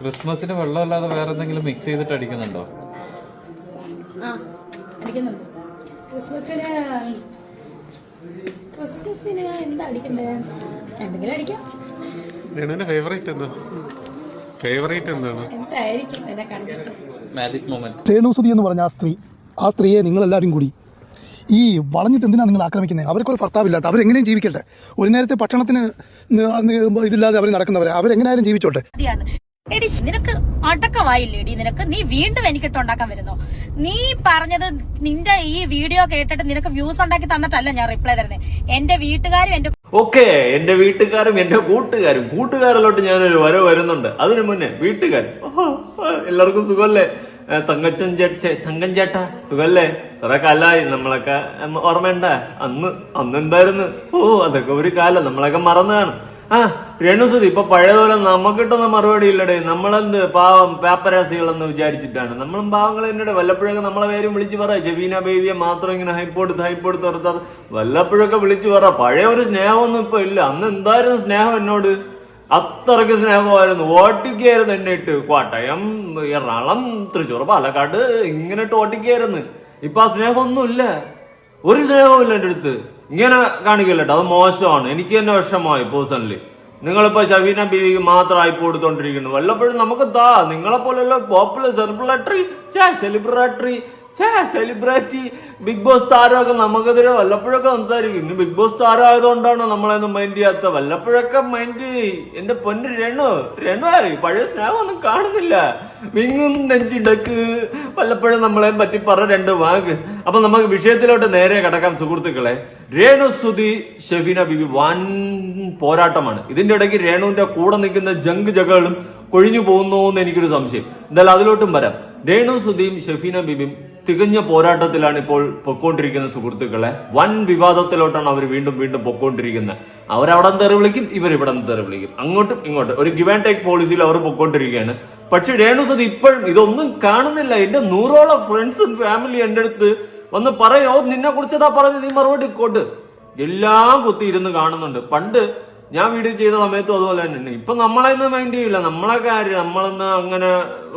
ക്രിസ്മസിന് വെള്ളമല്ലാതെ വേറെ എന്തെങ്കിലും മിക്സ് ചെയ്തിട്ട് അടിക്കുന്നുണ്ടോ? ആ അടിക്കുന്നുണ്ട്. ക്രിസ്മസിന് ക്രിസ്മസിന് എന്താ അടിക്കണ്ടേ? എന്തെങ്കിലും അടിക്കാം. രേണുവിന്റെ ഫേവറേറ്റ് എന്താ? ഫേവറേറ്റ് എന്താണ്? എന്തായിരിക്കും എന്നെ കണ്ടിട്ട്? മാജിക് മൊമെന്റ് രേണുസുതി എന്ന് പറഞ്ഞ ആ സ്ത്രീ ആ സ്ത്രീയെ നിങ്ങളെല്ലാവരും കൂടി ഈ വളഞ്ഞിട്ട് എന്തിനാണ് നിങ്ങൾ ആക്രമിക്കുന്നത് അവർക്കൊരു ഭർത്താവില്ലാത്ത അവരെങ്ങനെയും ജീവിക്കട്ടെ? ഒരു നേരത്തെ ഭക്ഷണത്തിന് ന- ന- ഇതില്ലാതെ അവർ നടക്കുന്നവരെ അവരെങ്ങനെയായാലും ജീവിച്ചോട്ടെ. എടി നിനക്ക് അടക്കമായില്ലേടി നിനക്ക് നീ വീണ്ടും എനിക്കിട്ട് ഉണ്ടാക്കാൻ വരുന്നു. നീ പറഞ്ഞത് നിന്റെ ഈ വീഡിയോ കേട്ടിട്ട് നിനക്ക് വ്യൂസ് ഉണ്ടാക്കി തന്നിട്ടല്ല ഞാൻ റിപ്ലൈ തരുന്നത് എന്റെ വീട്ടുകാരും എന്റെ ഓക്കെ എന്റെ വീട്ടുകാരും എന്റെ കൂട്ടുകാരും. കൂട്ടുകാരിലോട്ട് ഞാനൊരു വരവ് വരുന്നുണ്ട്. അതിനു മുന്നേ വീട്ടുകാർ. എല്ലാവർക്കും സുഖമല്ലേ? തങ്കച്ചൻ ചേട്ടേ തങ്കൻ ചേട്ട സുഖല്ലേ കുറെ കാലായി നമ്മളൊക്കെ ഓർമ്മയുണ്ട? അന്ന് അന്ന് എന്തായിരുന്നു ഓ അതൊക്കെ ഒരു കാലം. നമ്മളൊക്കെ മറന്നതാണ്. ആ രേണുസുതി ഇപ്പൊ പഴയതുപോലെ നമുക്കിട്ടൊന്നും മറുപടി ഇല്ലടേ. നമ്മളെന്ത് പാവം പേപ്പരാസികളെന്ന് വിചാരിച്ചിട്ടാണ്. നമ്മളും പാവങ്ങൾ തന്നെയുടെ വല്ലപ്പോഴൊക്കെ നമ്മളെ പേരും വിളിച്ച് പറ. ഷെബീന ബേബിയെ മാത്രം ഇങ്ങനെ ഹൈപ്പോടുത്ത് ഹൈപ്പോടുത്ത് നിർത്താതെ വല്ലപ്പോഴൊക്കെ വിളിച്ചു പറ. പഴയ ഒരു സ്നേഹമൊന്നും ഇപ്പൊ ഇല്ല. അന്ന് എന്തായിരുന്നു സ്നേഹം എന്നോട്? അത്രയ്ക്ക് സ്നേഹമായിരുന്നു. ഓട്ടിക്കായിരുന്നു എന്നെ ഇട്ട്. കോട്ടയം എറണാകുളം തൃശ്ശൂർ പാലക്കാട് ഇങ്ങനെ ഇട്ട് ഓട്ടിക്കായിരുന്നു ഇപ്പൊ ആ സ്നേഹമൊന്നുമില്ല. ഒരു സ്നേഹവും ഇല്ല എന്റെ അടുത്ത്. ഇങ്ങനെ കാണിക്കല്ലോ അത് മോശമാണ്. എനിക്ക് തന്നെ വിഷമമായി പേഴ്സണലി നിങ്ങളിപ്പോ ഷബീന ബീവിക്ക് ആയി കൊടുത്തോണ്ടിരിക്കുന്നു. വല്ലപ്പോഴും നമുക്ക് താ നിങ്ങളെ പോലെയുള്ള popular celebrity celebrity celebrity Bigg Boss താരമൊക്കെ നമുക്കെതിരെ വല്ലപ്പോഴൊക്കെ സംസാരിക്കും. ഇന്ന് ബിഗ് ബോസ് താരം ആയതുകൊണ്ടാണ് നമ്മളെയൊന്നും മൈൻഡ് ചെയ്യാത്ത വല്ലപ്പോഴൊക്കെ മൈൻഡ് എന്റെ പൊന്ന് രണു രണുവായി പഴയ സ്നേഹമൊന്നും കാണുന്നില്ല. വിങ്ങും നെഞ്ചിടക്ക്. വല്ലപ്പോഴും നമ്മളെ പറ്റി പറ രണ്ട് വാക്ക്. അപ്പൊ നമുക്ക് വിഷയത്തിലോട്ട് നേരെ കിടക്കാം സുഹൃത്തുക്കളെ. രേണു സുധി ഷെഫീന ബിബി വൻ പോരാട്ടമാണ്. ഇതിന്റെ ഇടയ്ക്ക് രേണുവിന്റെ കൂടെ നിൽക്കുന്ന ജങ്ക് ജഗകളും കൊഴിഞ്ഞു പോകുന്നു എന്ന് എനിക്കൊരു സംശയം. എന്തായാലും അതിലോട്ടും വരാം. രേണു സുധിയും ഷെഫീന ബിബിയും തികഞ്ഞ പോരാട്ടത്തിലാണ് ഇപ്പോൾ പൊക്കോണ്ടിരിക്കുന്ന സുഹൃത്തുക്കളെ. വൻ വിവാദത്തിലോട്ടാണ് അവർ വീണ്ടും വീണ്ടും പൊക്കോണ്ടിരിക്കുന്നത്. അവരവിടെ തെറി വിളിക്കും ഇവർ ഇവിടെ തെറി വിളിക്കും അങ്ങോട്ടും ഇങ്ങോട്ടും. ഒരു ഗിവ് ആൻഡ് ടേക്ക് പോളിസിയിൽ അവർ പൊക്കോണ്ടിരിക്കുകയാണ്. പക്ഷെ രേണു സുധി ഇപ്പോഴും ഇതൊന്നും കാണുന്നില്ല. എന്റെ നൂറോളം ഫ്രണ്ട്സും ഫാമിലി എന്റെ അടുത്ത് വന്ന് പറയോ നിന്നെ കുറിച്ചതാ പറഞ്ഞത് നീ മറുപടി കൊട് എല്ലാം കുത്തി ഇരുന്ന് കാണുന്നുണ്ട്. പണ്ട് ഞാൻ വീഡിയോ ചെയ്ത സമയത്തും അതുപോലെ തന്നെ ഇപ്പൊ നമ്മളെ മൈൻഡ് ചെയ്യില്ല നമ്മളെ കാര്യം നമ്മളെന്ന് അങ്ങനെ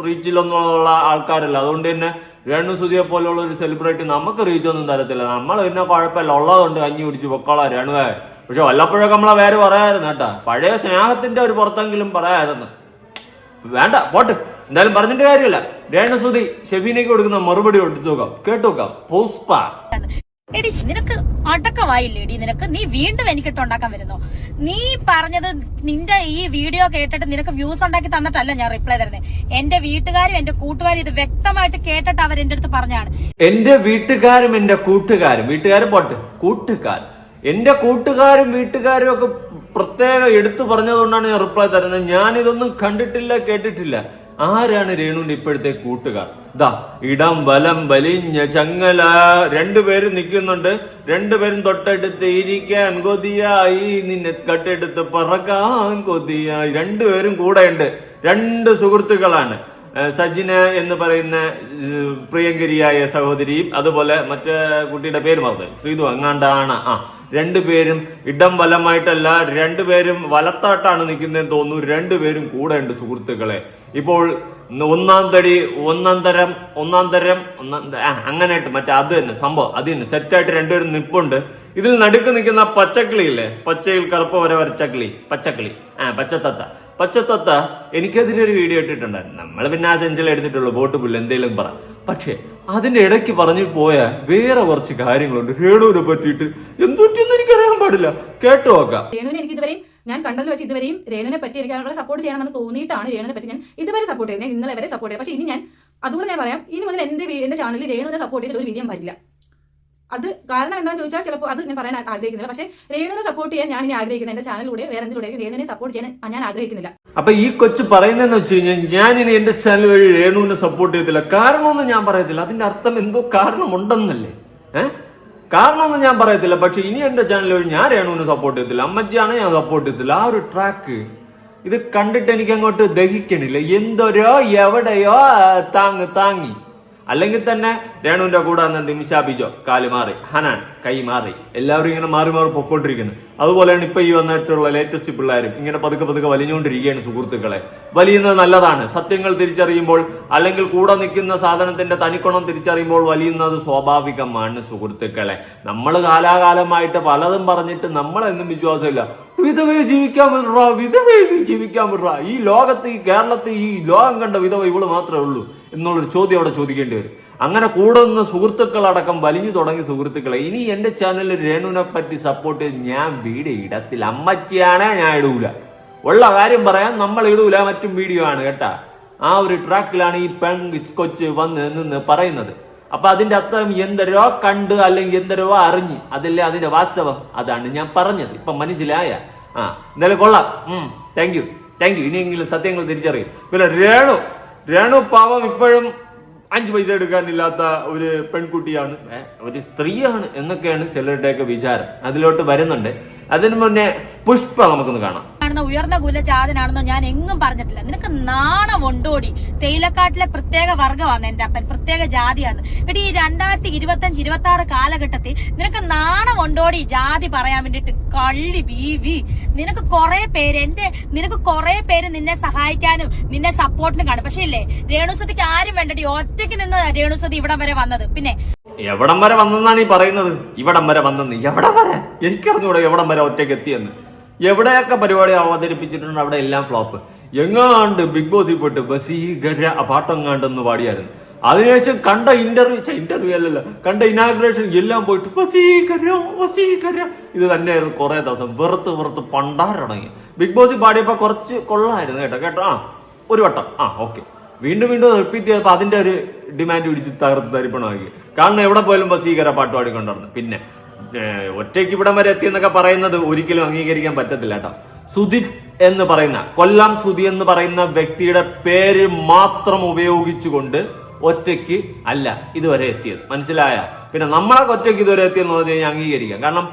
റീച്ചിലൊന്നുള്ള ആൾക്കാരല്ല. അതുകൊണ്ട് തന്നെ രേണു സുതിയെ പോലുള്ള ഒരു സെലിബ്രിറ്റി നമുക്ക് റീച്ച് ഒന്നും തരത്തില്ല. നമ്മൾ പിന്നെ കുഴപ്പമില്ല. ഉള്ളതുകൊണ്ട് കഞ്ഞി കുടിച്ച് പൊക്കോളാം രണുവേ പക്ഷെ വല്ലപ്പോഴൊക്കെ നമ്മളെ പേര് പറയായിരുന്നു കേട്ടാ. പഴയ സ്നേഹത്തിന്റെ ഒരു പുറത്തെങ്കിലും പറയായിരുന്നു. വേണ്ട പോട്ട്. എന്തായാലും പറഞ്ഞിട്ട് കാര്യമില്ല. രേണുസുതി ഷെഫീനയ്ക്ക് കൊടുക്കുന്ന മറുപടി എടുത്തു നോക്കാം. കേട്ടു നോക്കാം. പുഷ്പ. എടി നിനക്ക് അടക്കമായില്ലേടി. നിനക്ക് നീ വീണ്ടും എനിക്കിട്ട് ഉണ്ടാക്കാൻ വരുന്നു. നീ പറഞ്ഞത് നിന്റെ ഈ വീഡിയോ കേട്ടിട്ട് നിനക്ക് വ്യൂസ് ഉണ്ടാക്കി തന്നിട്ടല്ല ഞാൻ റിപ്ലൈ തരുന്നത് എന്റെ വീട്ടുകാരും എന്റെ കൂട്ടുകാരും ഇത് വ്യക്തമായിട്ട് കേട്ടിട്ട് അവർ എന്റെ അടുത്ത് പറഞ്ഞാണ്. എന്റെ വീട്ടുകാരും എന്റെ കൂട്ടുകാരും. വീട്ടുകാരും പോട്ട്. കൂട്ടുകാർ. എന്റെ കൂട്ടുകാരും വീട്ടുകാരും ഒക്കെ പ്രത്യേകം എടുത്തു പറഞ്ഞതുകൊണ്ടാണ് ഞാൻ റിപ്ലൈ തരുന്നത്. ഞാൻ ഇതൊന്നും കണ്ടിട്ടില്ല കേട്ടിട്ടില്ല. ആരാണ് രേണുവിന്റെ ഇപ്പോഴത്തെ കൂട്ടുകാർ? ദാ ഇടം വലം വലിഞ്ഞ ചങ്ങല. രണ്ടുപേരും നിൽക്കുന്നുണ്ട്. രണ്ടുപേരും തൊട്ടടുത്ത് ഇരിക്കാൻ കൊതിയായി. നിന്നെ കട്ടെടുത്ത് പറക്കാൻ കൊതിയായി. രണ്ടുപേരും കൂടെയുണ്ട്. രണ്ട് സുഹൃത്തുക്കളാണ്. സജിന് എന്ന് പറയുന്ന പ്രിയങ്കരിയായ സഹോദരിയും അതുപോലെ മറ്റേ കുട്ടിയുടെ പേര് മറന്നു ശ്രീതു അങ്ങാണ്ടാണ്. ആ രണ്ടുപേരും ഇടം വലമായിട്ടല്ല രണ്ടുപേരും വലത്തായിട്ടാണ് നിൽക്കുന്നതെന്ന് തോന്നുന്നു. രണ്ടുപേരും കൂടെ ഉണ്ട് സുഹൃത്തുക്കളെ. ഇപ്പോൾ ഒന്നാം തടി ഒന്നാം തരം ഒന്നാം തരം ഒന്നാം അങ്ങനെയായിട്ട് മറ്റേ അത് തന്നെ സംഭവം അത് തന്നെ. സെറ്റായിട്ട് രണ്ടുപേരും നിപ്പുണ്ട്. ഇതിൽ നടുക്ക് നിൽക്കുന്ന പച്ചക്കിളി ഇല്ലേ പച്ചയിൽ കറുപ്പ് വരെ വരച്ചക്കിളി പച്ചക്കിളി. ആ പച്ചത്തത്ത. പച്ചത്തത്ത എനിക്കതിനൊരു ഒരു വീഡിയോ ഇട്ടിട്ടുണ്ടായിരുന്നു നമ്മൾ പിന്നെ ആ ചെഞ്ചൽ എടുത്തിട്ടുള്ളൂ ബോട്ട് പുല്ല് എന്തെങ്കിലും പറ. പക്ഷേ അതിന്റെ ഇടയ്ക്ക് പറഞ്ഞു പോയ വേറെ കുറച്ച് കാര്യങ്ങളുണ്ട്. രേണുവിനെ പറ്റിയിട്ട് എനിക്ക് എനിക്കറിയാൻ പാടില്ല. കേട്ടു നോക്കാം. രേണുവിനെ എനിക്ക് ഇതുവരെയും ഞാൻ കണ്ടത് വെച്ച് ഇതുവരെയും രേണുവിനെ പറ്റി എനിക്ക് സപ്പോർട്ട് ചെയ്യണമെന്ന് തോന്നിയിട്ടാണ് രേണുവിനെ പറ്റി ഞാൻ ഇതുവരെ സപ്പോർട്ട് ചെയ്തത്. ഞാൻ ഇന്നലെ വരെ സപ്പോർട്ട് ചെയ്തത്. പക്ഷേ ഇനി ഞാൻ അതുകൊണ്ട് ഞാൻ പറയാം ഇനി മുതൽ എന്റെ എന്റെ ചാനലിൽ രേണുവിനെ സപ്പോർട്ട് ചെയ്ത ഒരു വീഡിയോ വരില്ല. അത് കാരണം എന്താണെന്ന് ചോദിച്ചാൽ ചിലപ്പോൾ അത് ഞാൻ പറയാൻ ആഗ്രഹിക്കുന്നില്ല. പക്ഷേ രേണുവിനെ സപ്പോർട്ട് ചെയ്യാൻ ഞാൻ ഇനി ആഗ്രഹിക്കുന്നത് എന്റെ ചാനലിലൂടെ വേറെ എന്തിലൂടെയും രേണുവിനെ സപ്പോർട്ട് ചെയ്യാൻ ഞാൻ ആഗ്രഹിക്കുന്നില്ല. അപ്പൊ ഈ കൊച്ചു പറയുന്നതെന്ന് വെച്ച് കഴിഞ്ഞാൽ ഞാൻ ഇനി എന്റെ ചാനൽ വഴി രേണുവിനെ സപ്പോർട്ട് ചെയ്യത്തില്ല. കാരണമൊന്നും ഞാൻ പറയത്തില്ല. അതിന്റെ അർത്ഥം എന്തോ കാരണമുണ്ടെന്നല്ലേ? ഏഹ് കാരണമൊന്നും ഞാൻ പറയത്തില്ല. പക്ഷെ ഇനി എന്റെ ചാനൽ വഴി ഞാൻ രേണുവിനെ സപ്പോർട്ട് ചെയ്യത്തില്ല. അമ്മച്ചിയാണ് ഞാൻ സപ്പോർട്ട് ചെയ്യത്തില്ല. ആ ഒരു ട്രാക്ക് ഇത് കണ്ടിട്ട് എനിക്ക് അങ്ങോട്ട് ദഹിക്കണില്ല. എന്തോരോ എവിടെയോ താങ്ങ് താങ്ങി. അല്ലെങ്കിൽ തന്നെ രേണുവിന്റെ കൂടെ അന്ന് നിമിഷ ബിജോ കാലുമാറി ഹനാൻ കൈ മാറി എല്ലാവരും ഇങ്ങനെ മാറി മാറി പൊക്കോണ്ടിരിക്കുന്നു. അതുപോലെയാണ് ഇപ്പൊ ഈ വന്നിട്ടുള്ള ലേറ്റസ്റ്റ് പിള്ളേരും ഇങ്ങനെ പതുക്കെ പതുക്കെ വലിഞ്ഞുകൊണ്ടിരിക്കുകയാണ് സുഹൃത്തുക്കളെ. വലിയുന്നത് നല്ലതാണ്. സത്യങ്ങൾ തിരിച്ചറിയുമ്പോൾ അല്ലെങ്കിൽ കൂടെ നിൽക്കുന്ന സാധനത്തിന്റെ തനിക്കുണം തിരിച്ചറിയുമ്പോൾ വലിയുന്നത് സ്വാഭാവികമാണ് സുഹൃത്തുക്കളെ. നമ്മൾ കാലാകാലമായിട്ട് പലതും പറഞ്ഞിട്ട് നമ്മളെന്നും വിശ്വാസമില്ല. വിധവയെ ജീവിക്കാൻ വിടറ വിധവയെ ജീവിക്കാൻ വിടറ. ഈ ലോകത്ത് ഈ കേരളത്തിൽ ഈ ലോകം കണ്ട വിധവ ഇവൾ മാത്രമേ ഉള്ളൂ. എന്നുള്ളൊരു ചോദ്യം അവിടെ ചോദിക്കേണ്ടി വരും. അങ്ങനെ കൂടെ നിന്ന് സുഹൃത്തുക്കളടക്കം വലിഞ്ഞു തുടങ്ങി സുഹൃത്തുക്കളെ ഇനി എന്റെ ചാനലിൽ രേണുവിനെ പറ്റി സപ്പോർട്ട് ഞാൻ വീട് ഇടത്തിൽ അമ്മച്ചിയാണേ ഞാൻ ഇടൂല. ഉള്ള കാര്യം പറയാൻ നമ്മൾ ഇടൂല മറ്റും വീഡിയോ ആണ് കേട്ടാ. ആ ഒരു ട്രാക്കിലാണ് ഈ പെൺ കൊച്ച് വന്ന് നിന്ന് പറയുന്നത്. അപ്പൊ അതിന്റെ അർത്ഥം എന്തരോ കണ്ട് അല്ലെങ്കിൽ എന്തരോ അറിഞ്ഞ് അതല്ലേ അതിന്റെ വാസ്തവം? അതാണ് ഞാൻ പറഞ്ഞത്. ഇപ്പൊ മനസ്സിലായ? ആ എന്തായാലും കൊള്ളാം. താങ്ക് യു താങ്ക് യു ഇനിയെങ്കിലും സത്യങ്ങൾ തിരിച്ചറിയും. പിന്നെ രേണു രേണു പാവം ഇപ്പോഴും അഞ്ച് പൈസ എടുക്കാനില്ലാത്ത ഒരു പെൺകുട്ടിയാണ്. ഒരു സ്ത്രീയാണ് എന്നൊക്കെയാണ് ചിലരുടെയൊക്കെ വിചാരം. അതിലോട്ട് വരുന്നുണ്ട്. അതിനു മുന്നേ പുഷ്പ നമുക്കൊന്ന് കാണാം. ആണെന്നോ ഉയർന്ന കുലജാതനാണെന്നോ ഞാൻ എങ്ങും പറഞ്ഞിട്ടില്ല. നിനക്ക് നാണം ഉണ്ടോടി തേയിലക്കാട്ടിലെ പ്രത്യേക വർഗമാണ് എന്റെ അപ്പൻ പ്രത്യേക ജാതിയാണ്. എടി ഈ രണ്ടായിരത്തി ഇരുപത്തി അഞ്ച് ഇരുപത്തി ആറ് കാലഘട്ടത്തിൽ നിനക്ക് നാണം ഉണ്ടോടി ജാതി പറയാൻ വേണ്ടിട്ട് കള്ളി ബീവി നിനക്ക് കുറെ പേര് എന്റെ നിനക്ക് കുറെ പേര് നിന്നെ സഹായിക്കാനും നിന്നെ സപ്പോർട്ടിനും കാണും. പക്ഷേ ഇല്ലേ രേണുസതിക്ക് ആരും വേണ്ടടി. ഒറ്റയ്ക്ക് നിന്ന് രേണുസതി ഇവിടം വരെ വന്നത്. പിന്നെ? എവിടം വരെ വന്നെന്നാണ് ഈ പറയുന്നത്? ഇവിടം വരെ വന്നെന്ന്. എവിടം വരെ? എനിക്കറിഞ്ഞൂടെ എവിടം വരെ ഒറ്റയ്ക്ക് എത്തിയെന്ന്. എവിടെയൊക്കെ പരിപാടി അവതരിപ്പിച്ചിട്ടുണ്ട് അവിടെ എല്ലാം ഫ്ലോപ്പ് എങ്ങാണ്ട് ബിഗ് ബോസിൽ പോയിട്ട് ആ പാട്ടെങ്ങാണ്ടെന്ന് പാടിയായിരുന്നു. അതിനുശേഷം കണ്ട ഇന്റർവ്യൂ ഇന്റർവ്യൂ അല്ലല്ലോ. കണ്ട ഇനാഗ്രേഷൻ എല്ലാം പോയിട്ട് വസീകര വസീകര. ഇത് തന്നെയായിരുന്നു കുറെ ദിവസം വെറുത്ത് വെറുത്ത് പണ്ടാരടങ്ങി. ബിഗ് ബോസിൽ പാടിയപ്പോൾ കുറച്ച് കൊള്ളായിരുന്നു കേട്ടോ. കേട്ടോ? ആ ഒരു വട്ടം. ആ ഓക്കെ വീണ്ടും വീണ്ടും റിപ്പീറ്റ് ചെയ്തപ്പോൾ അതിന്റെ ഒരു ഡിമാൻഡ് പിടിച്ച് തകർത്ത് തരിപ്പണമാക്കി. കാരണം എവിടെ പോയാലും വസീകര പാട്ട് പാടിക്കൊണ്ടിരുന്നു. പിന്നെ ഒറ്റയ്ക്ക് ഇവിടം വരെ എത്തിയെന്നൊക്കെ പറയുന്നത് ഒരിക്കലും അംഗീകരിക്കാൻ പറ്റത്തില്ല കേട്ടോ. സുധി എന്ന് പറയുന്ന കൊല്ലം സുധി എന്ന് പറയുന്ന വ്യക്തിയുടെ പേര് മാത്രം ഉപയോഗിച്ചുകൊണ്ട് ഒറ്റയ്ക്ക് അല്ല ഇതുവരെ എത്തിയത്. മനസ്സിലായ? പിന്നെ നമ്മളെ ഒറ്റയ്ക്ക് ഇതുവരെ എത്തിയെന്ന് പറഞ്ഞു കഴിഞ്ഞാൽ അംഗീകരിക്കാം. കാരണം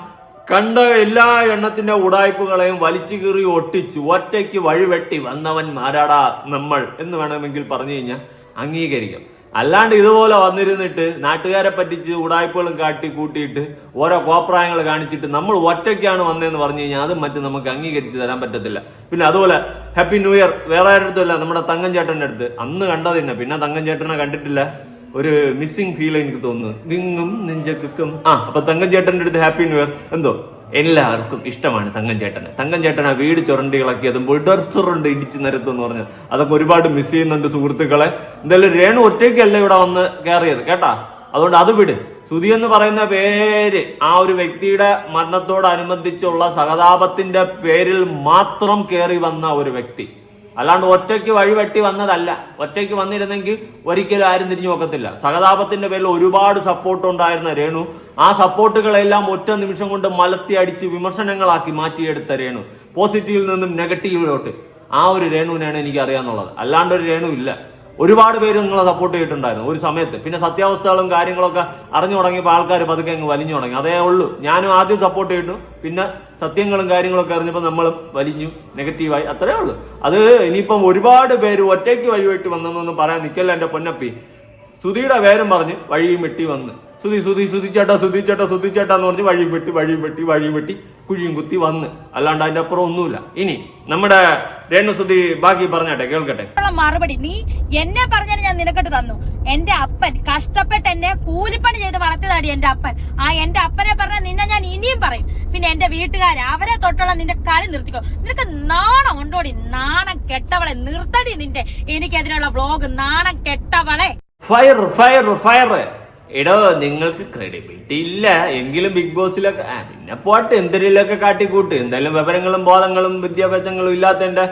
കണ്ട എല്ലാ എണ്ണത്തിന്റെ ഉടായ്പകളെയും വലിച്ചു കീറി ഒട്ടിച്ച് ഒറ്റയ്ക്ക് വഴിവെട്ടി വന്നവൻ മാരാടാ നമ്മൾ എന്ന് വേണമെങ്കിൽ പറഞ്ഞു കഴിഞ്ഞാൽ അംഗീകരിക്കാം. അല്ലാണ്ട് ഇതുപോലെ വന്നിരുന്നിട്ട് നാട്ടുകാരെ പറ്റിച്ച് ഉടായ്പകളും കാട്ടി കൂട്ടിയിട്ട് ഓരോ കോപ്രായങ്ങൾ കാണിച്ചിട്ട് നമ്മൾ ഒറ്റയ്ക്കാണ് വന്നതെന്ന് പറഞ്ഞു കഴിഞ്ഞാൽ അതും മറ്റും നമുക്ക് അംഗീകരിച്ച് തരാൻ പറ്റത്തില്ല. പിന്നെ അതുപോലെ ഹാപ്പി ന്യൂ ഇയർ വേറെ ആരുടെ നമ്മുടെ തങ്കം ചേട്ടന്റെ അടുത്ത്. അന്ന് കണ്ടത് തന്നെ. പിന്നെ തങ്കം ചേട്ടനെ കണ്ടിട്ടില്ല. ഒരു മിസ്സിംഗ് ഫീൽ എനിക്ക് തോന്നുന്നു. നിങ്ങും നിഞ്ചക്കും ആ അപ്പൊ തങ്കം ചേട്ടന്റെ അടുത്ത് ഹാപ്പി ന്യൂ ഇയർ എന്തോ? എല്ലാവർക്കും ഇഷ്ടമാണ് തങ്കം ചേട്ടന് തങ്കം ചേട്ടൻ ആ വീട് ചുരണ്ടി ഇളക്കിയതും ബുൾഡോസറുണ്ട് ഇടിച്ച് നിരത്തും എന്ന് പറഞ്ഞു അതൊക്കെ ഒരുപാട് മിസ് ചെയ്യുന്നുണ്ട് സുഹൃത്തുക്കളെ. എന്തായാലും രേണു ഒറ്റയ്ക്കല്ല ഇവിടെ വന്ന് കയറിയത് കേട്ടാ? അതുകൊണ്ട് അത് വിട്. സുധി എന്ന് പറയുന്ന പേര് ആ ഒരു വ്യക്തിയുടെ മരണത്തോടനുബന്ധിച്ചുള്ള സഹതാപത്തിന്റെ പേരിൽ മാത്രം കയറി വന്ന ഒരു വ്യക്തി. അല്ലാണ്ട് ഒറ്റയ്ക്ക് വഴിവെട്ടി വന്നതല്ല. ഒറ്റയ്ക്ക് വന്നിരുന്നെങ്കിൽ ഒരിക്കലും ആരും തിരിഞ്ഞു നോക്കത്തില്ല. സഹതാപത്തിന്റെ പേരിൽ ഒരുപാട് സപ്പോർട്ട് ഉണ്ടായിരുന്ന രേണു. ആ സപ്പോർട്ടുകളെല്ലാം ഒറ്റ നിമിഷം കൊണ്ട് മലത്തി അടിച്ച് വിമർശനങ്ങളാക്കി മാറ്റിയെടുത്ത രേണു. പോസിറ്റീവിൽ നിന്നും നെഗറ്റീവിലോട്ട് ആ ഒരു രേണുവിനാണ് എനിക്ക് അറിയാന്നുള്ളത്. അല്ലാണ്ട് ഒരു രേണു ഇല്ല. ഒരുപാട് പേര് നിങ്ങളെ സപ്പോർട്ട് ചെയ്തിട്ടുണ്ടായിരുന്നു ഒരു സമയത്ത്. പിന്നെ സത്യാവസ്ഥകളും കാര്യങ്ങളൊക്കെ അറിഞ്ഞു തുടങ്ങിയപ്പോൾ ആൾക്കാർ പതുക്കെ അങ്ങ് വലിഞ്ഞു തുടങ്ങി. അതേ ഉള്ളൂ. ഞാനും ആദ്യം സപ്പോർട്ട് ചെയ്തിട്ടു. പിന്നെ സത്യങ്ങളും കാര്യങ്ങളൊക്കെ അറിഞ്ഞപ്പോൾ നമ്മൾ വലിഞ്ഞു നെഗറ്റീവായി അത്രേ ഉള്ളൂ. അത് ഇനിയിപ്പം ഒരുപാട് പേര് ഒറ്റയ്ക്ക് വഴിവെട്ടി വന്നെന്നൊന്നും പറയാൻ നിൽക്കല്ല എന്റെ പൊന്നപ്പി. സുധിയുടെ വേരം പറഞ്ഞ് വഴിയും വെട്ടി വന്ന്. സുധി സുതി സുധിച്ചേട്ടാ സുധിച്ചേട്ടാ സുധിച്ചേട്ടാ എന്ന് പറഞ്ഞ് വഴി വെട്ടി വഴി വെട്ടി വഴി വെട്ടി കുഴിയും കുത്തി വന്ന്. അല്ലാണ്ട് അതിന്റെ അപ്പുറം ഒന്നുമില്ല. ഇനി നമ്മുടെ രേണു സുധി ബാക്കി പറഞ്ഞാട്ടെ കേൾക്കട്ടെ. മറുപടി നീ എന്നെ പറഞ്ഞാൽ ഞാൻ നിനക്കിട്ട് തന്നു. എന്റെ അപ്പൻ കഷ്ടപ്പെട്ട് എന്നെ കൂലിപ്പണി ചെയ്ത് വളർത്തിയതാടി എന്റെ അപ്പൻ. ആ എന്റെ അപ്പനെ പറഞ്ഞ നിന്നെ ഞാൻ ഇനിയും പറയും. പിന്നെ എന്റെ വീട്ടുകാരെ അവരെ തൊട്ടുള്ള നിന്റെ കളി നിർത്തിക്കോ. നിനക്ക് നാണം ഉണ്ടോടി? നാണം കെട്ടവളെ നിർത്തടി നിന്റെ. എനിക്കെതിരെയുള്ള വ്ലോഗ് നാണം കെട്ടവളെ. ഫയർ ഫയർ ഫയർ എടോ നിങ്ങൾക്ക് ക്രെഡിബിലിറ്റി ഇല്ല. എങ്കിലും ബിഗ് ബോസിലൊക്കെ ആ, പിന്നെ പോട്ടെ എന്തെങ്കിലുമൊക്കെ കാട്ടിക്കൂട്ട്? എന്തായാലും വിവരങ്ങളും ബോധങ്ങളും വിദ്യാഭ്യാസങ്ങളും ഇല്ലാത്തതിന്റെ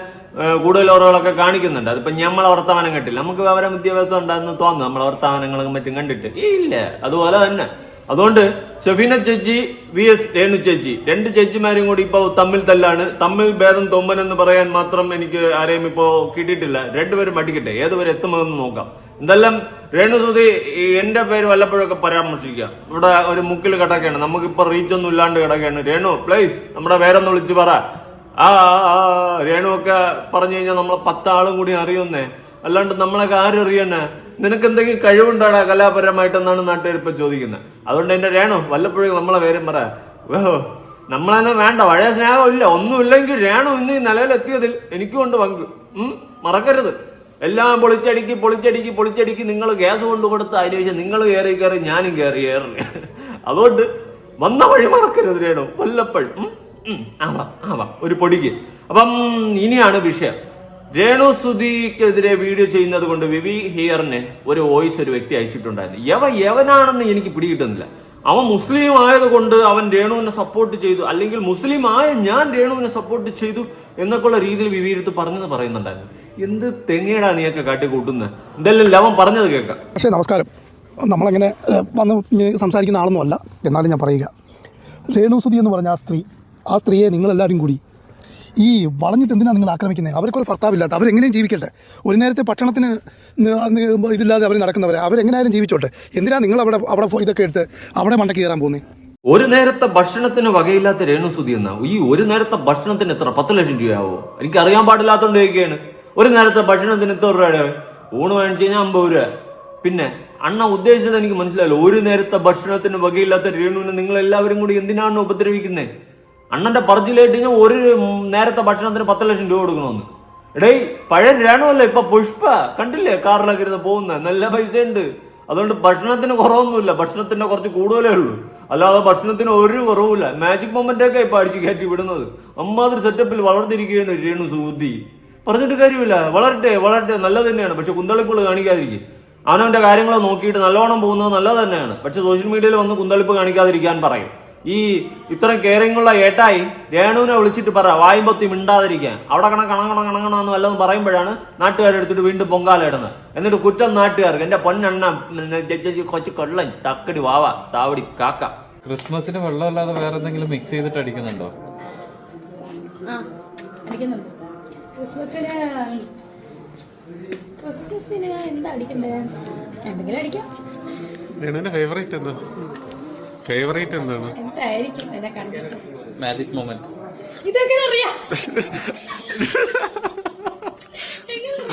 കൂടുതൽ ഓരോകളൊക്കെ കാണിക്കുന്നുണ്ട്. അതിപ്പോ നമ്മളെ വർത്തമാനം കണ്ടില്ല നമുക്ക് വിവരം വിദ്യാഭ്യാസം ഉണ്ടെന്ന് തോന്നുന്നു. നമ്മളെ വർത്തമാനങ്ങളും മറ്റും കണ്ടിട്ട്. ഇല്ല അതുപോലെ തന്നെ. അതുകൊണ്ട് ഷെഫീന ചേച്ചി വി എസ് രേണു ചേച്ചി രണ്ട് ചേച്ചിമാരും കൂടി ഇപ്പൊ തമ്മിൽ തല്ലാണ്. തമ്മിൽ ഭേദം തൊമ്മൻ എന്ന് പറയാൻ മാത്രം എനിക്ക് ആരെയും ഇപ്പോ കിട്ടിയിട്ടില്ല. രണ്ടുപേരും അടിക്കട്ടെ. ഏതുവരെ എത്തുമെന്ന് നോക്കാം. എന്തെല്ലാം രേണുസുതി എന്റെ പേര് വല്ലപ്പോഴൊക്കെ പരാമർശിക്കുക ഇവിടെ ഒരു മുക്കിൽ കിടക്കുകയാണ് റീച്ച് ഒന്നും ഇല്ലാണ്ട് കിടക്കുകയാണ് രേണു പ്ലീസ് നമ്മുടെ പേരൊന്ന് വിളിച്ചു പറ. ആ രേണു ഒക്കെ പറഞ്ഞു കഴിഞ്ഞാൽ നമ്മളെ പത്താളും കൂടി അറിയുന്നേ. അല്ലാണ്ട് നമ്മളൊക്കെ ആരും അറിയണേ നിനക്ക് എന്തെങ്കിലും കഴിവുണ്ടാടാ കലാപരമായിട്ടെന്നാണ് നാട്ടുകാർ ഇപ്പൊ ചോദിക്കുന്നത് അതുകൊണ്ട് എന്റെ രേണു വല്ലപ്പോഴും നമ്മളെ പേരും പറ. ഓഹോ നമ്മളെന്നാ വേണ്ട പഴയ സ്നേഹമില്ല. ഒന്നുമില്ലെങ്കിൽ രേണു ഇന്ന് ഈ നിലയിലെത്തിയതിൽ എനിക്കും ഉണ്ട് പങ്ക്. മറക്കരുത്. എല്ലാം പൊളിച്ചടിക്ക് പൊളിച്ചടിക്ക് പൊളിച്ചടിക്ക് നിങ്ങൾ ഗ്യാസ് കൊണ്ട് കൊടുത്ത് അതിന് നിങ്ങൾ കയറി കയറി ഞാനും കയറി കയറി അതുകൊണ്ട് വന്ന വഴി മറക്കരുത് രേണു. വല്ലപ്പോഴും. ആവാം ആവാം. ഒരു പൊടിക്ക്. അപ്പം ഇനിയാണ് വിഷയം. രേണു സുധിക്കെതിരെ വീഡിയോ ചെയ്യുന്നത് കൊണ്ട് വിവി ഹിയറിന് ഒരു വോയിസ് ഒരു വ്യക്തി അയച്ചിട്ടുണ്ടായിരുന്നു. യവ യവനാണെന്ന് എനിക്ക് പിടികിട്ടുന്നില്ല. അവൻ മുസ്ലിം ആയതുകൊണ്ട് അവൻ രേണുവിനെ സപ്പോർട്ട് ചെയ്തു. അല്ലെങ്കിൽ മുസ്ലിം ആയ ഞാൻ രേണുവിനെ സപ്പോർട്ട് ചെയ്തു എന്നൊക്കെയുള്ള രീതിയിൽ വിവീരത്ത് പറഞ്ഞത് പറയുന്നുണ്ടായിരുന്നു. എന്ത് തെങ്ങേടാ നീയൊക്കെ കാട്ടിക്കൂട്ടുന്നത് എന്തെല്ലാം അവൻ പറഞ്ഞത് കേൾക്കാം. പക്ഷേ നമസ്കാരം. നമ്മളങ്ങനെ വന്ന് സംസാരിക്കുന്ന ആളൊന്നുമല്ല. എന്നാലും ഞാൻ പറയുക. രേണു രേണുസുതി എന്ന് പറഞ്ഞ ആ സ്ത്രീ ആ സ്ത്രീയെ നിങ്ങളെല്ലാവരും കൂടി ഈ വളഞ്ഞിട്ട് എന്തിനാണ് നിങ്ങൾ ആക്രമിക്കുന്നത് അവർക്കൊരു ഭർത്താവില്ലാത്ത അവരെങ്ങനെയും ജീവിക്കട്ടെ. ഒരു നേരത്തെ ഭക്ഷണത്തിന് ഇതില്ലാതെ അവർ നടക്കുന്നവരെ അവരെങ്ങനെയായാലും ജീവിച്ചോട്ടെ. എന്തിനാണ് നിങ്ങൾ അവിടെ അവിടെ ഇതൊക്കെ എടുത്ത് അവിടെ മണ്ടയ്ക്ക് കയറാൻ പോകുന്നത് ഒരു നേരത്തെ ഭക്ഷണത്തിന് വകയില്ലാത്ത രേണുസുതി എന്ന? ഈ ഒരു നേരത്തെ ഭക്ഷണത്തിന് എത്ര പത്ത് ലക്ഷം രൂപയാവോ? എനിക്ക് അറിയാൻ പാടില്ലാത്തോണ്ട് ചോദിക്കുകയാണ്. ഒരു നേരത്തെ ഭക്ഷണത്തിന് എത്ര രൂപയുടെ ഊണ് മേടിച്ചു കഴിഞ്ഞാൽ അമ്പത് രൂപ. പിന്നെ അണ്ണ ഉദ്ദേശിച്ചത് എനിക്ക് മനസ്സിലായല്ലോ. ഒരു നേരത്തെ ഭക്ഷണത്തിന് വകയില്ലാത്ത രേണുവിനെ നിങ്ങൾ എല്ലാവരും കൂടി എന്തിനാണ് ഉപദ്രവിക്കുന്നത് അണ്ണന്റെ പറച്ചിലായിട്ട് കഴിഞ്ഞാൽ ഒരു നേരത്തെ ഭക്ഷണത്തിന് പത്ത് ലക്ഷം രൂപ കൊടുക്കണമെന്ന് എടേ പഴയ രേണുവല്ല ഇപ്പൊ പുഷ്പ? കണ്ടില്ലേ കാറിലൊക്കെ ഇരുന്ന് പോകുന്ന? നല്ല പൈസ ഉണ്ട് അതുകൊണ്ട് ഭക്ഷണത്തിന് കുറവൊന്നുമില്ല. ഭക്ഷണത്തിന്റെ കുറച്ച് കൂടുതലേ ഉള്ളൂ. അല്ലാതെ ഭക്ഷണത്തിന് ഒരു കുറവുമില്ല. മാജിക് മൊമെന്റ് ഒക്കെ ഇപ്പൊ അടിച്ചു കയറ്റി വിടുന്നത്. അമ്മാതിരി സെറ്റപ്പിൽ വളർന്നിരിക്കുകയാണ് രേണു സുഹൃത്തി പറഞ്ഞിട്ട് കാര്യമില്ല. വളരട്ടെ വളരട്ടെ. നല്ലത് തന്നെയാണ്. പക്ഷെ കുന്തളിപ്പുകൾ കാണിക്കാതിരിക്കും. അവനവന്റെ കാര്യങ്ങളെ നോക്കിയിട്ട് നല്ലോണം പോകുന്നത് നല്ലത് തന്നെയാണ്. പക്ഷെ സോഷ്യൽ മീഡിയയിൽ വന്ന് കുന്തളിപ്പ് കാണിക്കാതിരിക്കാൻ പറയും. ഈ ഇത്രയും കേരങ്ങുള്ള ഏട്ടായി രേണുവിനെ വിളിച്ചിട്ട് പറ വായുമ്പത്തി മിണ്ടാതിരിക്കാൻ. അവിടെ കണ കണ കണ കണ കണ എന്ന് വല്ലതും പറയുമ്പോഴാണ് നാട്ടുകാരെടുത്തിട്ട് വീണ്ടും പൊങ്കാല ഇടുന്നത്. എന്നിട്ട് കുറ്റം നാട്ടുകാർക്ക് എന്റെ പൊന്നെണ്ണ കൊച്ചു കൊള്ളൻ തക്കടി വാവ താവടി കാക്ക. ക്രിസ്മസിന് വെള്ളമല്ലാതെ വേറെ എന്തെങ്കിലും മിക്സ് ചെയ്തിട്ട് അടിക്കുന്നുണ്ടോ? ആ അടിക്കുന്നുണ്ട്. ക്രിസ്മസിന് ക്രിസ്മസിന് എന്താ അടിക്കണ്ടേ? എന്തെങ്കിലും അടിക്കാം. ഫേവറേറ്റ് എന്താ? ഫേവറേറ്റ് എന്താണ്? എന്തായിരിക്കും എന്നെ കണ്ടിട്ട്? മാജിക് മൊമെന്റ് അറിയാം?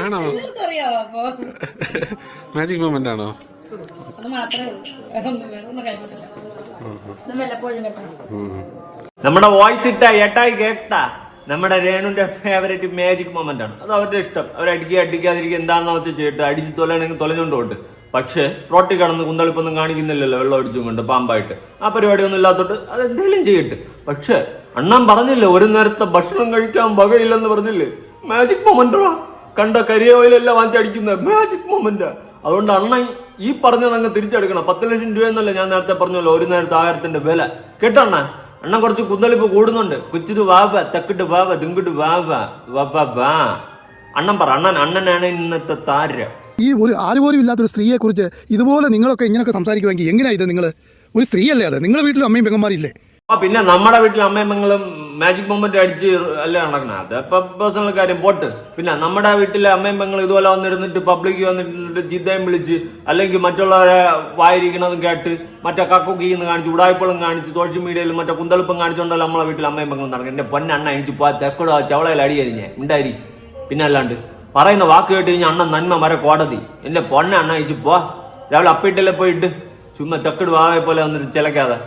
ആണോ? എല്ലാവർക്കും അറിയാവോ അപ്പൊ? മാജിക് മൊമെന്റ് ആണോ? അത് മാത്രമേ ഉള്ളൂ. വേറെ ഒന്നും വേറെ ഇത് വല്ലപ്പോഴും കേട്ടോ. നമ്മുടെ വോയിസ് ഇട്ട ഏട്ടായി കേട്ട. നമ്മുടെ രേണുന്റെ ഫേവറേറ്റ് മാജിക് മൊമെന്റ് ആണ്. അത് അവരുടെ ഇഷ്ടം. അവർ അടിക്കുക അടിക്കാതിരിക്കുക എന്താണെന്ന് വെച്ചാൽ ചെയ്തിട്ട് അടിച്ച് തൊലയാണെങ്കിൽ തൊലഞ്ഞുകൊണ്ട് പോട്ട്. പക്ഷേ റോട്ടി കടന്ന് കുന്തളിപ്പൊന്നും കാണിക്കുന്നില്ലല്ലോ വെള്ളം അടിച്ചും കൊണ്ട് പാമ്പായിട്ട്. ആ പരിപാടി ഒന്നും ഇല്ലാത്തോട്ട് അത് എന്തെങ്കിലും ചെയ്യട്ടെ. പക്ഷേ അണ്ണൻ പറഞ്ഞില്ലേ ഒരു നേരത്തെ ഭക്ഷണം കഴിക്കാൻ വകയില്ലെന്ന് പറഞ്ഞില്ലേ? മാജിക് മൊമെന്റാ കണ്ട കരിയോയിലെല്ലാം വാങ്ങിച്ചടിക്കുന്ന മാജിക് മൊമെന്റാ അതുകൊണ്ട് അണ്ണൻ ഈ പറഞ്ഞത് അങ്ങ് തിരിച്ചെടുക്കണം. പത്ത് ലക്ഷം രൂപ എന്നല്ല ഞാൻ നേരത്തെ പറഞ്ഞല്ലോ ഒരു നേരത്തെ ആഹാരത്തിന്റെ വില. കേട്ടണ്ണ അണ്ണൻ കുറച്ച് കുന്തളിപ്പ് കൂടുന്നുണ്ട്. കുച്ചിട്ട് വാവ തെക്കിട്ട് വാവ തിങ്കിട്ട് വാവ വവ വാ. അണ്ണൻ പറ അണ്ണൻ അണ്ണനാണ് ഇന്നത്തെ താരം. ഈ ഒരു ആരുപോലും ഇല്ലാത്തൊരു സ്ത്രീയെക്കുറിച്ച് ഇതുപോലെ നിങ്ങളൊക്കെ ഇങ്ങനെയൊക്കെ സംസാരിക്കുമെങ്കിൽ എങ്ങനെയാ ഇത് നിങ്ങൾ ഒരു സ്ത്രീയല്ലേ അത്? നിങ്ങളുടെ വീട്ടിൽ അമ്മയും പെങ്ങന്മാരില്ലേ? ആ പിന്നെ നമ്മുടെ വീട്ടിൽ അമ്മയും പെങ്ങളും മാജിക് മൊമെന്റ് അടിച്ച് അല്ല നടക്കണം? അത് പേഴ്സണൽ കാര്യം. പോട്ട്. പിന്നെ നമ്മുടെ വീട്ടിലെ അമ്മയും പെങ്ങളും ഇതുപോലെ വന്നിരുന്നിട്ട് പബ്ലിക് വന്നിട്ട് ജിദ്ദയും വിളിച്ച് അല്ലെങ്കിൽ മറ്റുള്ളവരെ വായിരിക്കണതും കേട്ട് മറ്റേ കക്കുക്കീന്ന് കാണിച്ച് ഉടായ്പളും കാണിച്ച് സോഷ്യൽ മീഡിയയിൽ മറ്റേ കുന്തളിപ്പം കാണിച്ചുകൊണ്ടല്ലോ നമ്മളെ വീട്ടിൽ അമ്മയും പെങ്ങളും നടക്കും എന്റെ പൊന്നണ്ണ എനിക്ക് പോ തെക്കടോ ചവളയിൽ അടിയായിരിഞ്ഞേ ഉണ്ടായി പിന്നെ അല്ലാണ്ട്. പറയുന്ന വാക്ക് കേട്ട് കഴിഞ്ഞാൽ അണ്ണൻ നന്മ വരെ കോടതി. എന്റെ അണ്ണ അയച്ചു പോ രാവിലെ അപ്പിട്ടല്ലേ പോയിട്ട് ചുമ്മാ തെക്കട് വാവയെ പോലെ വന്നിട്ട് ചിലക്കാതെ.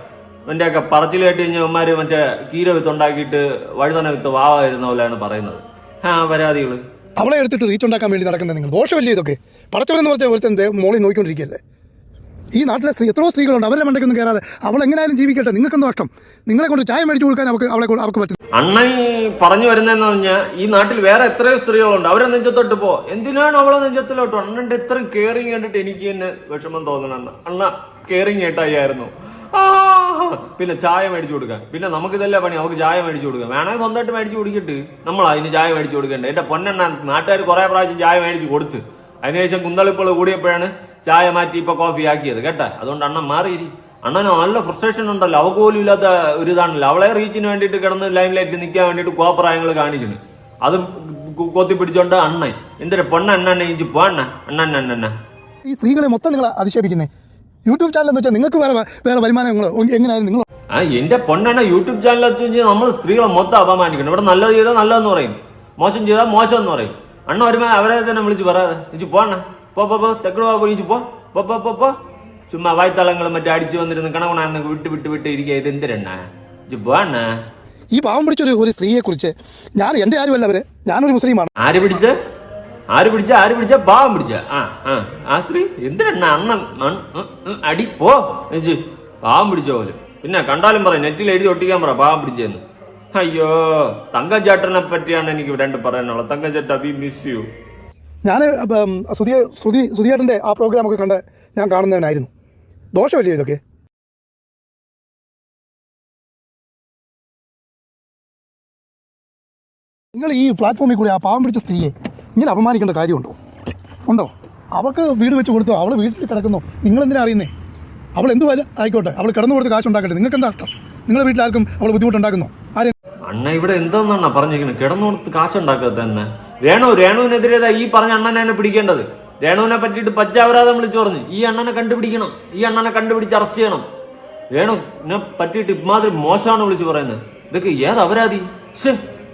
അവന്റെയൊക്കെ പറച്ചിൽ കേട്ട് കഴിഞ്ഞാൽ ഉമ്മാര് മറ്റേ കീര വിത്ത് ഉണ്ടാക്കിയിട്ട് വഴുതന വിത്ത് വാവായിരുന്ന പോലെയാണ് പറയുന്നത്. ആ പരാതികൾ. അവളെ എടുത്തിട്ട് റീച്ച് ഉണ്ടാക്കാൻ വേണ്ടി നടക്കുന്നത് നിങ്ങൾ. ദോഷമല്ലേ ഇതൊക്കെ? പടച്ചവരെന്ന് പറഞ്ഞ ഒരുത്തൻ മോളി നോക്കിക്കൊണ്ടിരിക്കുകയല്ലേ? ഈ നാട്ടിലെ സ്ത്രീ എത്രയോ സ്ത്രീകളുണ്ട്. അവരുടെ മണ്ടയ്ക്കൊന്നും കയറാതെ അവൾ എങ്ങനെയായാലും ജീവിക്കട്ടെ. നിങ്ങൾക്കൊന്നും നഷ്ടം നിങ്ങളെ കൊണ്ട് ചായ മേടിച്ചു കൊടുക്കാൻ അവർക്ക് അവളെ അവർക്ക് പറ്റും. അണ്ണൻ പറഞ്ഞു വരുന്നതെന്ന് പറഞ്ഞാൽ ഈ നാട്ടിൽ വേറെ എത്രയോ സ്ത്രീകളുണ്ട്. അവരെ നെഞ്ചത്തോട്ട് പോ. എന്തിനാണ് അവളെ നെഞ്ചത്തിലോട്ട്? അണ്ണന്റെ ഇത്രയും കെയറിങ് കണ്ടിട്ട് എനിക്ക് തന്നെ വിഷമം തോന്നണം അണ്ണ കെയറിങ് കേട്ടായിരുന്നു പിന്നെ ചായ മേടിച്ചു കൊടുക്കാൻ. പിന്നെ നമുക്ക് ഇതല്ലേ പണി. നമുക്ക് ചായ മേടിച്ചു കൊടുക്കാം. വേണമെങ്കിൽ സ്വന്തമായിട്ട് മേടിച്ചു കൊടുക്കിട്ട്. നമ്മൾ അതിന് ചായ മേടിച്ചു കൊടുക്കണ്ടേ? എന്റെ പൊന്നെണ്ണ നാട്ടുകാർ കുറെ പ്രാവശ്യം ചായ മേടിച്ചു കൊടുത്ത്. അതിനുശേഷം കുന്തളിപ്പുകൾ കൂടിയപ്പോഴാണ് ചായ മാറ്റി ഇപ്പൊ കോഫി ആക്കിയത് കേട്ടെ? അതുകൊണ്ട് അണ്ണൻ മാറിയിരി അണ്ണന് നല്ല ഫ്രസ്ട്രേഷൻ ഉണ്ടല്ലോ അവ പോലും ഇല്ലാത്ത ഒരു ഇതാണല്ലോ. അവളെ റീച്ചിന് വേണ്ടിയിട്ട് കിടന്ന് ലൈൻ ലൈറ്റിൽ നിൽക്കാൻ വേണ്ടിയിട്ട് കോപ്രായങ്ങൾ കാണിക്കുന്നു. അതും കൊത്തി പിടിച്ചോണ്ട് അണ്ണൻ. എന്തൊരു പൊണ്ണ അണ്ണ ഇഞ്ചി പോണ്ണ അണ്ണ. അണ്ണ ഈ സ്ത്രീകളെ മൊത്തം നിങ്ങൾ അധിക്ഷേപിക്കുന്നത് യൂട്യൂബ് ചാനൽ എന്ന് വെച്ചാൽ നിങ്ങൾക്ക് വേറെ വേറെ വരുമാനങ്ങൾ എങ്ങനെയായിരുന്നു നിങ്ങൾ ആ എന്റെ പൊണ്ണ യൂട്യൂബ് ചാനൽ വെച്ച് കഴിഞ്ഞാൽ നമ്മൾ സ്ത്രീകളെ മൊത്തം അപമാനിക്കണം ഇവിടെ നല്ലത് ചെയ്താൽ നല്ലതെന്ന് പറയും. മോശം ചെയ്താൽ മോശം എന്ന് പറയും. അണ്ണ വരുമാനം അവരെ തന്നെ വിളിച്ച് പറയാതെ ഇഞ്ചി പോ അണ്ണ. പോ പോ പോ തെക്കട് പോയി പോ. പോ പോ പോ പോ. ചുമ്മാ വായ്ത്തളങ്ങളും മറ്റേ അടിച്ചു വന്നിരുന്ന് കണവണാന്ന് വിട്ട് വിട്ട് വിട്ട് ഇരിക്കുക ഇത് എന്തിരണ്ണ? പോ അണ്ണ. ഈ പാവം പിടിച്ചൊരു ഒരു സ്ത്രീയെ കുറിച്ച് ഞാൻ എന്റെ ആരുമല്ല അവർ. ഞാനൊരു മുസ്ലിമാണ്. ആര് പിടിച്ച്? ആര് പിടിച്ച? ആര് പിടിച്ച? പാവം പിടിച്ച. ആ ആ ആ സ്ത്രീ. എന്തിനാ അണ്ണൻ അടി പോ. എന്നുവെച്ച് പാവം പിടിച്ച പോലെ പിന്നെ കണ്ടാലും പറ നെറ്റിൽ എഴുതി ഒട്ടിക്കാൻ പറ പാവം പിടിച്ചെന്ന്. അയ്യോ തങ്കച്ചേട്ടനെ പറ്റിയാണ് എനിക്ക് രണ്ട് പറയാനുള്ളത്. തങ്കച്ചേട്ട വി മിസ് യു. ഞാൻ ശ്രുതി ശ്രുതി ശ്രുതിയേട്ടന്റെ ആ പ്രോഗ്രാമൊക്കെ കണ്ട് ഞാൻ കാണുന്നവനായിരുന്നു. ദോഷമല്ലേ ഇതൊക്കെ? നിങ്ങൾ ഈ പ്ലാറ്റ്ഫോമിൽ കൂടി ആ പാവം പിടിച്ച സ്ത്രീയെ ഇങ്ങനെ അപമാനിക്കേണ്ട കാര്യമുണ്ടോ? ഉണ്ടോ? അവൾക്ക് വീട് വെച്ച് കൊടുത്തോ? അവൾ വീട്ടിൽ കിടക്കുന്നു. നിങ്ങൾ എന്തിനാ അറിയുന്നേ? അവൾ എന്ത് ആയിക്കോട്ടെ. അവൾ കിടന്നു കൊടുത്ത് കാശ് ഉണ്ടാക്കട്ടെ നിങ്ങൾക്ക് എന്താ അർത്ഥം നിങ്ങളുടെ വീട്ടിലാർക്കും അവൾ ബുദ്ധിമുട്ടുണ്ടാക്കുന്നു? ആരെ അണ്ണ ഇവിടെ എന്താണെന്നാണ് പറഞ്ഞിരിക്കുന്നത് കിടന്നു കൊടുത്ത് കാശുണ്ടാക്കാത്ത തന്നെ രേണു രേണുവിനെതിരെ ഈ പറഞ്ഞ അണ്ണനെ പിടിക്കേണ്ടത്. രേണുവിനെ പറ്റിയിട്ട് പച്ചാവരാതം വിളിച്ചു പറഞ്ഞു. ഈ അണ്ണനെ കണ്ടുപിടിക്കണം. ഈ അണ്ണനെ കണ്ടുപിടിച്ച് അറസ്റ്റ് ചെയ്യണം. രേണുവിനെ പറ്റിയിട്ട് ഇമാതിരി മോശമാണ് വിളിച്ചു പറയുന്നത്. ഇതൊക്കെ ഏത് അപരാധി?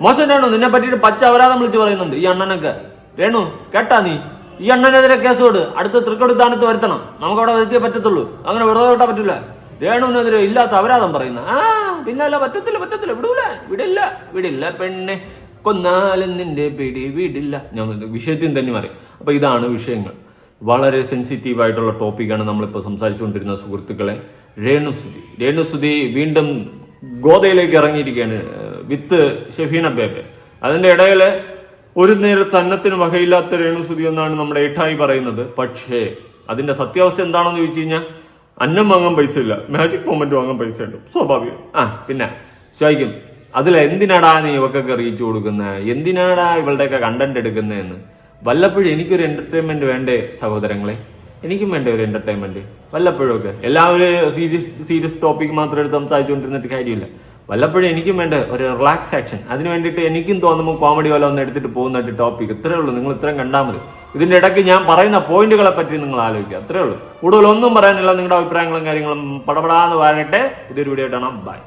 മോശം രേണു നിന്നെ പറ്റിയിട്ട് പച്ച അപരാധം വിളിച്ചു പറയുന്നുണ്ട് ഈ അണ്ണനൊക്കെ. രേണു കേട്ടാ നീ? ഈ അണ്ണനെതിരെ കേസ് കൊടു അടുത്ത തൃക്കടുത്താനത്ത് വരുത്തണം. നമുക്ക് അവിടെ വരുത്തിയേ പറ്റത്തുള്ളൂ. അങ്ങനെ വെറുതെ വിട്ടാ പറ്റില്ല. രേണുവിനെതിരെ ഇല്ലാത്ത അപരാധം പറയുന്ന. ആ പിന്നല്ല പറ്റത്തില്ല പറ്റത്തില്ല. വിടൂല. വിടില്ല വിടില്ല പെണ്ണെ. കൊന്നാലും നിന്റെ പിടി വിടില്ല. ഞാൻ വിഷയത്തിൽ തന്നെ മാറി അപ്പോൾ ഇതാണ് വിഷയങ്ങൾ. വളരെ സെൻസിറ്റീവ് ആയിട്ടുള്ള ടോപ്പിക്കാണ് നമ്മളിപ്പോൾ സംസാരിച്ചുകൊണ്ടിരുന്ന സുഹൃത്തുക്കളെ. രേണുസുതി രേണുസുതി വീണ്ടും ഗോതയിലേക്ക് ഇറങ്ങിയിരിക്കുകയാണ്. വിത്ത് ഷെഫീന ബേബെ. അതിന്റെ ഇടയിൽ ഒരു നേരത്തെ തന്നത്തിന് വകയില്ലാത്ത രേണുസുതി എന്നാണ് നമ്മുടെ ഏട്ടായി പറയുന്നത്. പക്ഷേ അതിന്റെ സത്യാവസ്ഥ എന്താണെന്ന് ചോദിച്ചു കഴിഞ്ഞാൽ അന്നം വാങ്ങാൻ പൈസ ഇല്ല. മാജിക് മൊമെന്റ് വാങ്ങാൻ പൈസ ഉണ്ട്. സ്വാഭാവികം. ആ പിന്നെ ചോദിക്കും. അതിൽ എന്തിനടാ നീ ഇവക്കൊക്കെ റീച്ച് കൊടുക്കുന്നത് എന്തിനാടാ ഇവളുടെയൊക്കെ കണ്ടന്റ് എടുക്കുന്നതെന്ന്? വല്ലപ്പോഴും എനിക്കൊരു എന്റർടൈൻമെന്റ് വേണ്ടേ സഹോദരങ്ങളെ? എനിക്കും വേണ്ടേ ഒരു എന്റർടൈൻമെന്റ് വല്ലപ്പോഴും ഒക്കെ എല്ലാവരും സീരിയസ് സീരിയസ് ടോപ്പിക് മാത്രം എടുത്ത് സംസാരിച്ചുകൊണ്ടിരുന്നിട്ട് കാര്യമില്ല. വല്ലപ്പോഴും എനിക്കും വേണ്ട ഒരു റിലാക്സ് ആക്ഷൻ അതിന് വേണ്ടിയിട്ട് എനിക്കും തോന്നുമ്പോൾ കോമഡി വല്ല ഒന്ന് എടുത്തിട്ട് പോകുന്ന ടോപ്പിക് ഇത്രേ ഉള്ളൂ. നിങ്ങൾ ഇത്രയും കണ്ടാൽ മതി. ഇതിന്റെ ഇടയ്ക്ക് ഞാൻ പറയുന്ന പോയിന്റുകളെ പറ്റി നിങ്ങൾ ആലോചിക്കുക. അത്രേ ഉള്ളൂ. കൂടുതൽ ഒന്നും പറയാനില്ല. നിങ്ങളുടെ അഭിപ്രായങ്ങളും കാര്യങ്ങളും പടപടാന്ന് പറയട്ടെ ഇതൊരു വീഡിയോ ആയിട്ടാണ് ബൈ